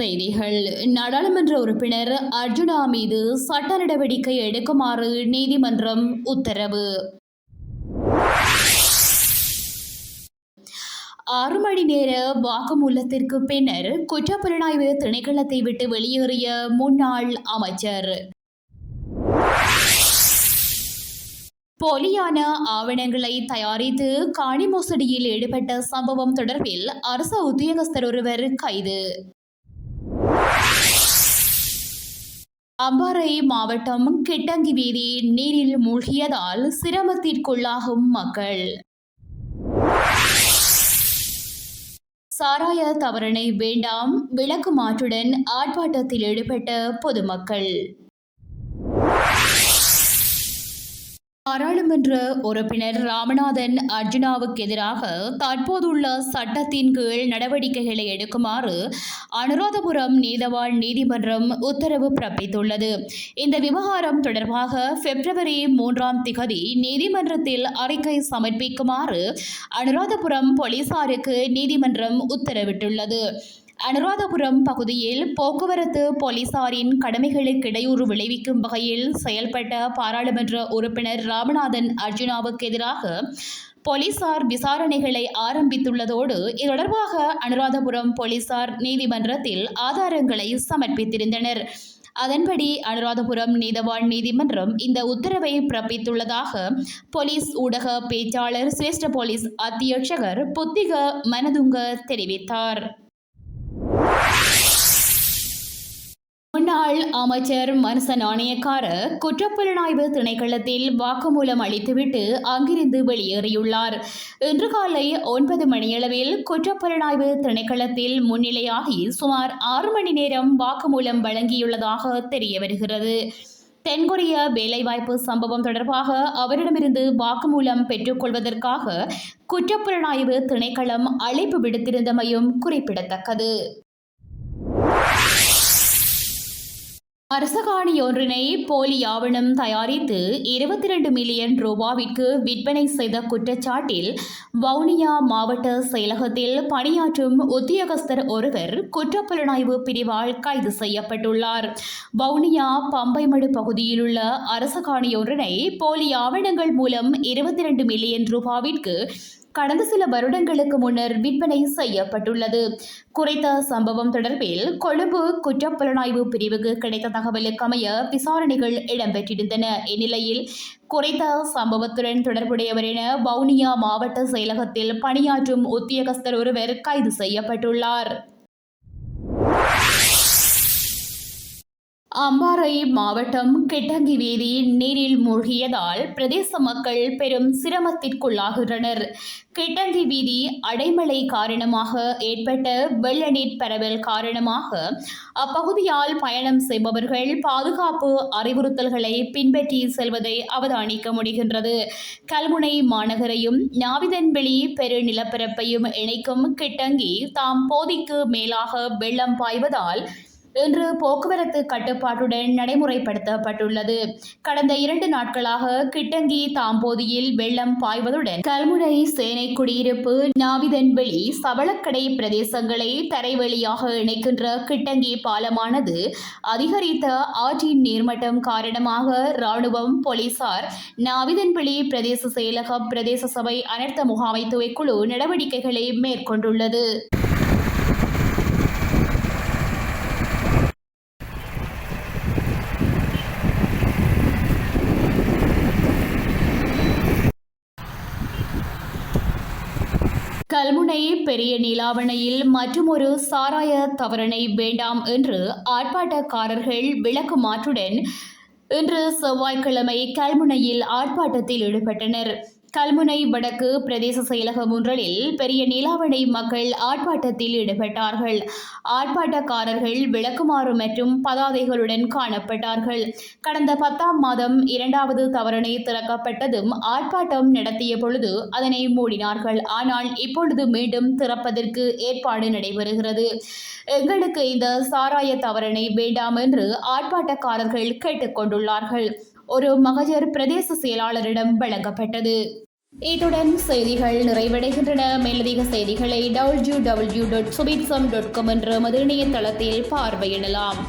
செய்திகள். நாடாளுமன்ற உறுப்பினர் அர்ஜுனா மீது சட்ட நடவடிக்கை எடுக்குமாறு நீதிமன்றம் உத்தரவு. ஆறு மணி நேர வாக்குமூலத்திற்கு பின்னர் குற்றப்புலனாய்வு திணைக்களத்தை விட்டு வெளியேறிய முன்னாள் அமைச்சர். போலியான ஆவணங்களை தயாரித்து காணி மோசடியில் ஈடுபட்ட சம்பவம் தொடர்பில் அரச உத்தியோகஸ்தர் ஒருவர் கைது. அம்பாறை மாவட்டம் கிட்டங்கி வீதி நீரில் மூழ்கியதால் சிரமத்திற்குள்ளாகும் மக்கள். சாராய தவறனை வேண்டாம் விளக்கு மாற்றுடன் ஆர்ப்பாட்டத்தில் ஈடுபட்ட பொதுமக்கள். பாராளுமன்ற உறுப்பினர் ராமநாதன் அர்ஜுனாவுக்கு எதிராக தற்போதுள்ள சட்டத்தின் கீழ் நடவடிக்கைகளை எடுக்குமாறு அனுராதபுரம் நீதவாள் நீதிமன்றம் உத்தரவு பிறப்பித்துள்ளது. இந்த விவகாரம் தொடர்பாக பிப்ரவரி மூன்றாம் திகதி நீதிமன்றத்தில் அறிக்கை சமர்ப்பிக்குமாறு அனுராதபுரம் போலீசாருக்கு நீதிமன்றம் உத்தரவிட்டுள்ளது. அனுராதபுரம் பகுதியில் போக்குவரத்து போலீசாரின் கடமைகளுக்கு இடையூறு விளைவிக்கும் வகையில் செயல்பட்ட பாராளுமன்ற உறுப்பினர் ராமநாதன் அர்ஜுனாவுக்கு எதிராக போலீசார் விசாரணைகளை ஆரம்பித்துள்ளதோடு இது தொடர்பாக அனுராதபுரம் போலீசார் நீதிமன்றத்தில் ஆதாரங்களை சமர்ப்பித்திருந்தனர். அதன்படி அனுராதபுரம் நீதவான் நீதிமன்றம் இந்த உத்தரவை பிறப்பித்துள்ளதாக போலீஸ் ஊடக பேச்சாளர் சிரேஷ்ட போலீஸ் அத்தியட்சகர் புத்திக மனதுங்க தெரிவித்தார். முன்னாள் அமைச்சர் மனச நாணயக்கார குற்றப்புலனாய்வு திணைக்களத்தில் வாக்குமூலம் அளித்துவிட்டு அங்கிருந்து வெளியேறியுள்ளார். இன்று காலை ஒன்பது மணியளவில் குற்றப்புலனாய்வு திணைக்களத்தில் முன்னிலையாகி சுமார் ஆறு மணி நேரம் வாக்குமூலம் வழங்கியுள்ளதாக தெரிய வருகிறது. தென்கொரிய வேலைவாய்ப்பு சம்பவம் தொடர்பாக அவரிடமிருந்து வாக்குமூலம் பெற்றுக்கொள்வதற்காக குற்றப்புலனாய்வு திணைக்களம் அழைப்பு விடுத்திருந்தமையும் குறிப்பிடத்தக்கது. அரசகாணி ஒன்றினை போலி ஆவணம் தயாரித்து இருபத்தி ரெண்டு மில்லியன் ரூபாவிற்கு விற்பனை செய்த குற்றச்சாட்டில் வவுனியா மாவட்ட செயலகத்தில் பணியாற்றும் உத்தியோகஸ்தர் ஒருவர் குற்றப்புலனாய்வு பிரிவால் கைது செய்யப்பட்டுள்ளார். வவுனியா பம்பைமடு பகுதியிலுள்ள அரசகாணி ஒன்றினை போலி ஆவணங்கள் மூலம் இருபத்தி ரெண்டு மில்லியன் ரூபாவிற்கு கடந்த சில வருடங்களுக்கு முன்னர் விற்பனை செய்யப்பட்டுள்ளது. குறித்த சம்பவம் தொடர்பில் கொழும்பு குற்றப்புலனாய்வு பிரிவுக்கு கிடைத்த தகவலுக்கு அமைய விசாரணைகள் இடம்பெற்றிருந்தன. இந்நிலையில் குறித்த சம்பவத்துடன் தொடர்புடையவர் என வவுனியா மாவட்ட செயலகத்தில் பணியாற்றும் உத்தியோகஸ்தர் ஒருவர் கைது செய்யப்பட்டுள்ளார். அம்பாறை மாவட்டம் கிட்டங்கி வீதி நீரில் மூழ்கியதால் பிரதேச மக்கள் பெரும் சிரமத்திற்குள்ளாகின்றனர். கிட்டங்கி வீதி அடைமழை காரணமாக ஏற்பட்ட வெள்ள நீர் பரவல் காரணமாக அப்பகுதியால் பயணம் செய்பவர்கள் பாதுகாப்பு அறிவுறுத்தல்களை பின்பற்றி செல்வதை அவதானிக்க முடிகின்றது. கல்முனை மாநகரையும் நாவிதன்வெளி பெரு நிலப்பரப்பையும் இணைக்கும் கிட்டங்கி தாம் போதிக்கு மேலாக வெள்ளம் பாய்வதால் இன்று போக்குவரத்து கட்டுப்பாட்டுடன் நடைமுறைப்படுத்தப்பட்டுள்ளது. கடந்த இரண்டு நாட்களாக கிட்டங்கி தாம்போதியில் வெள்ளம் பாய்வதுடன் கல்முனை சேனை குடியிருப்பு நாவிதன்வெளி சவளக்கடை பிரதேசங்களை தரைவழியாக இணைக்கின்ற கிட்டங்கி பாலமானது அதிகரித்த ஆற்றின் நீர்மட்டம் காரணமாக ராணுவம் போலீசார் நாவிதன்வெளி பிரதேச செயலகம் பிரதேச சபை அனர்த்த முகாமைத்துவ குழு நடவடிக்கைகளை மேற்கொண்டுள்ளது. கல்முனை பெரிய நீலாவணையில் மற்றுமொரு சாராய தவறனை வேண்டாம் என்று ஆர்ப்பாட்டக்காரர்கள் விளக்கு மாற்றுடன் இன்று செவ்வாய்க்கிழமை கல்முனையில் ஆர்ப்பாட்டத்தில் ஈடுபட்டனர். கல்முனை வடக்கு பிரதேச செயலகம் ஒன்றில் பெரிய நீலாவணை மக்கள் ஆர்ப்பாட்டத்தில் ஈடுபட்டார்கள். ஆர்ப்பாட்டக்காரர்கள் விளக்குமாறு மற்றும் பதாதைகளுடன் காணப்பட்டார்கள். கடந்த பத்தாம் மாதம் இரண்டாவது தவறணை திறக்கப்பட்டதும் ஆர்ப்பாட்டம் நடத்திய பொழுது அதனை மூடினார்கள். ஆனால் இப்பொழுது மீண்டும் திறப்பதற்கு ஏற்பாடு நடைபெறுகிறது. எங்களுக்கு இந்த சாராய தவறணை வேண்டாம் என்று ஆர்ப்பாட்டக்காரர்கள் கேட்டுக்கொண்டுள்ளார்கள். ஒரு மகஜர் பிரதேச செயலாளரிடம் வழங்கப்பட்டது. இத்துடன் செய்திகள் நிறைவடைகின்றன. மேலதிக செய்திகளை W W dot Subitsam dot com என்ற மது இணையதளத்தில் பார்வையிடலாம்.